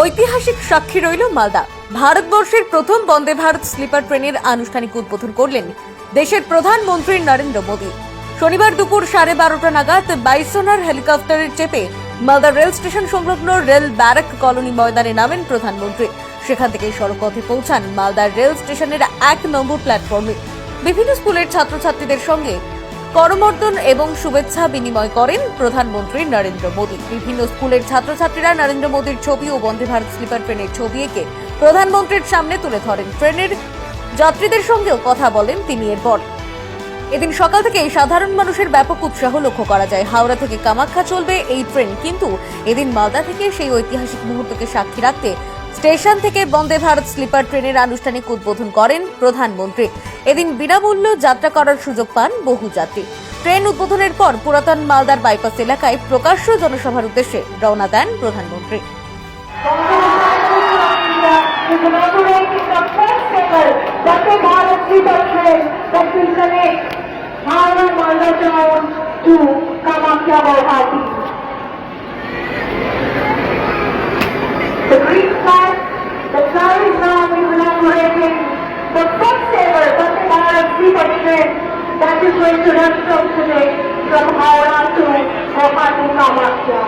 ঐতিহাসিক সাক্ষী রইল মালদা। ভারতবর্ষের প্রথম বন্দে ভারত স্লিপার ট্রেনের আনুষ্ঠানিক উদ্বোধন করলেন দেশের প্রধানমন্ত্রী নরেন্দ্র মোদী। শনিবার দুপুর সাড়ে বারোটা নাগাদ বাইসোনার হেলিকপ্টারের চেপে মালদা রেল স্টেশন সংলগ্ন রেল ব্যারাক কলোনি ময়দানে নামেন প্রধানমন্ত্রী। সেখান থেকে সড়কপথে পৌঁছান মালদার রেল স্টেশনের এক নম্বর প্ল্যাটফর্মে। বিভিন্ন স্কুলের ছাত্রছাত্রীদের সঙ্গে করমর্দন এবং শুভেচ্ছা বিনিময় করেন প্রধানমন্ত্রী নরেন্দ্র মোদী। বিভিন্ন স্কুলের ছাত্রছাত্রীরা নরেন্দ্র মোদীর ছবি ও বন্দে ভারত স্লিপার ট্রেনের ছবি এঁকে প্রধানমন্ত্রীর সামনে তুলে ধরেন। ট্রেনের যাত্রীদের সঙ্গেও কথা বলেন তিনি এরপর। এদিন সকাল থেকে সাধারণ মানুষের ব্যাপক উৎসাহ লক্ষ্য করা যায়। হাওড়া থেকে কামাখ্যা চলবে এই ট্রেন, কিন্তু এদিন মালদা থেকে সেই ঐতিহাসিক মুহূর্তকে সাক্ষী রাখতে স্টেশন থেকে বন্দে ভারত স্লিপার ট্রেনের আনুষ্ঠানিক উদ্বোধন করেন প্রধানমন্ত্রী। এদিন বিনামূল্য যাত্রা করার সুযোগ পান বহু যাত্রী। ট্রেন উদ্বোধনের পর পুরাতন মালদার বাইপাস এলাকায় প্রকাশ্য জনসভার উদ্দেশ্যে রওনা দেন প্রধানমন্ত্রী। Sleeper train that will connect Howrah Malda town to. The the flag is now inaugurating the first ever Vande Bharat sleeper train that is going to run from today from Howrah to Guwahati.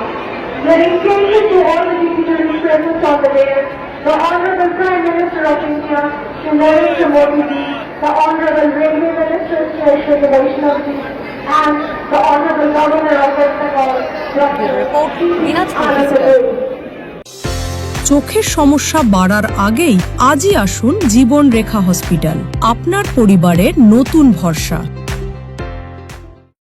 We are engaging to all the dignitaries present on the day, the Honorable Prime Minister of India, Shri Narendra Modi the Honorable Railway Minister, of Vaishnav ji, and the Honorable Governor of West Bengal, Dr. চোখের সমস্যা বাড়ার আগেই আজই আসুন জীবন রেখা hospital আপনার পরিবারের নতুন ভরসা